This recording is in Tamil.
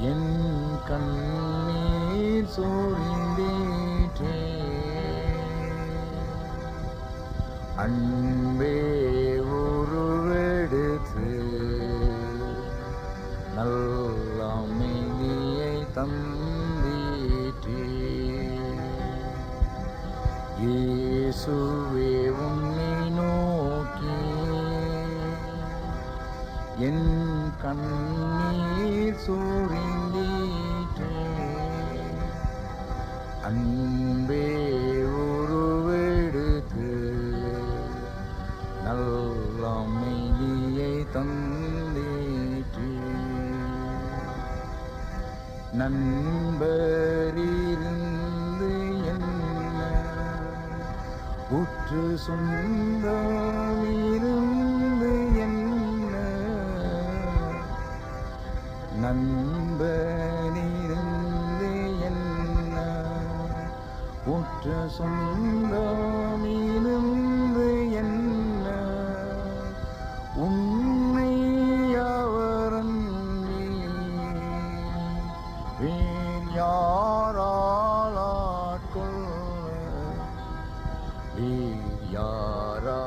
என் கண்ணீர் சோரிந்தேற்றே அன்பே உருவெடுத்து நல்ல அமைதியை தந்தீற்றே. இயேசுவே உன்னை நோக்கி என் கண்ணீர் சோ அன்பே உருவெடுத்து நல்ல அமைதியை தந்தேற்று. நண்பரிருந்து என்ன உற்று சொந்தமிருந்து என்ன. நண்பனிருந்து மற்ற சொந்தமிருந்து என்ன? உன்னை அவரன் வேறு யாராளாட்கொள்ள யாரா